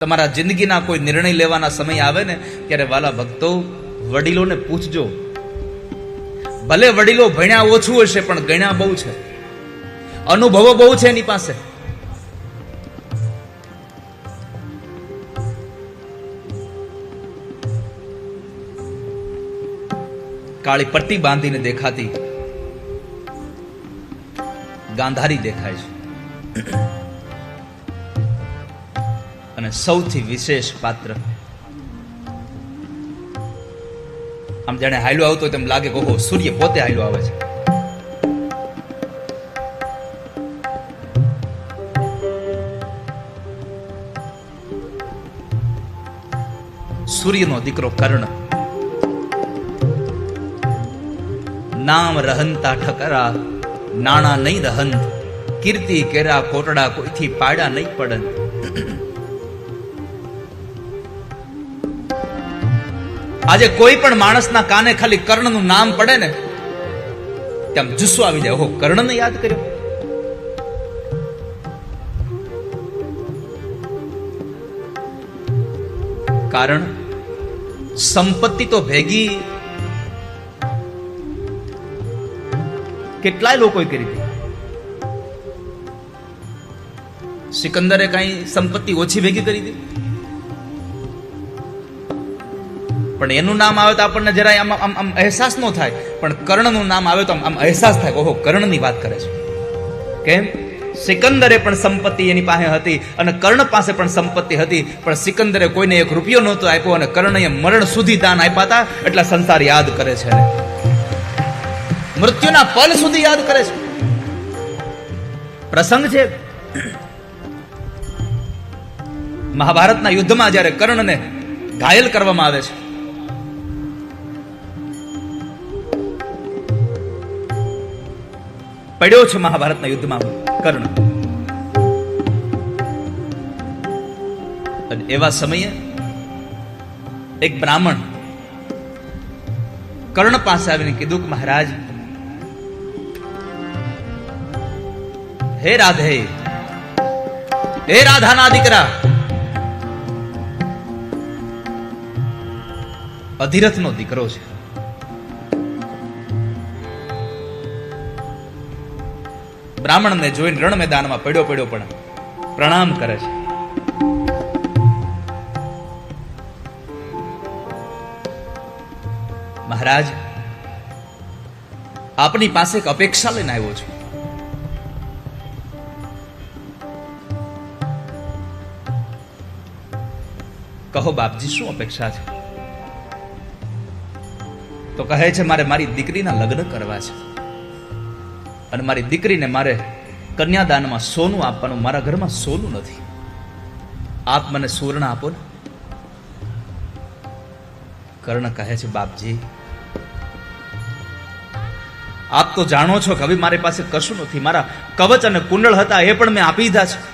તમારા જિંદગીના કોઈ નિર્ણય લેવાના સમય આવે ને, ત્યારે વાલા ભક્તો, વડીલોને પૂછજો. ભલે વડીલો ભણ્યા ઓછું હશે, પણ ગણ્યા બહુ છે. અનુભવો બહુ છે એની પાસે. કાળી પટ્ટી બાંધીને દેખાતી. ગાંધારી દેખાય છે. અને સૌથી વિશેષ પાત્ર. આમ જાણે હાલ્યો આવતો તેમ લાગે ઓહો, સૂર્ય પોતે હાલ્યો આવે છે. સૂર્યનો દીકરો કર્ણ. નામ રહંતા ઠકરા, નાણા નહીં રહંત, કીર્તિ કેરા કોટડા કોઈથી પાડ્યા નહીં પડંત. આજે કોઈ પણ માણસના કાને ખાલી કર્ણનું નામ પડે ને, તેમ જુસ્સો આવી જાય. ઓહો, કર્ણને યાદ કર્યો? કારણ સંપત્તિ તો ભેગી કેટલાય લોકોએ કરી હતી. સિકંદરે કઈ સંપત્તિ ઓછી ભેગી કરી હતી? પણ એનું નામ આવે તો આપણને જરાય આમ આમ આમ અહેસાસ ન થાય. પણ કર્ણનું નામ આવે તો આમ આમ અહેસાસ થાય ઓહો, કર્ણની વાત કરે છે. કેમ? સિકંદરે પણ સંપત્તિ એની પાસે હતી અને કર્ણ પાસે પણ સંપત્તિ હતી, પણ સિકંદરે કોઈને એક રૂપિયો નહોતો આપ્યો અને કર્ણએ મરણ સુધી દાન આપ્યા હતા, એટલે સંસાર યાદ કરે છે. મૃત્યુના પલ સુધી યાદ કરે છે. પ્રસંગ છે, મહાભારતના યુદ્ધમાં જ્યારે કર્ણને ઘાયલ કરવામાં આવે છે પડ્યો છે મહાભારતના યુદ્ધમાં કર્ણ. અને એવા સમયે એક બ્રાહ્મણ કર્ણ પાસે આવીને કીધું કે મહારાજ, હે રાધે, હે રાધાના દીકરા, અધિરથનો દીકરો છે. બ્રાહ્મણને જોઈને રણ મેદાનમાં પડ્યો પડ્યો પણ પ્રણામ કરે છે. મહારાજ, આપની પાસે એક અપેક્ષા લઈને આવ્યો છું. કહો બાપજી, શું અપેક્ષા છે? તો કહે છે, મારે મારી દીકરીના લગ્ન કરવા છે. અને મારી દીકરીને મારે કન્યાદાનમાં સોનું આપવાનું, મારા ઘરમાં સોનું નથી. આપ મને સુવર્ણ આપો ને. કર્ણ કહે છે, બાપજી, આપ તો જાણો છો કે હવે મારી પાસે કશું નથી. મારા કવચ અને કુંડળ હતા, એ પણ મેં આપી દીધા છે.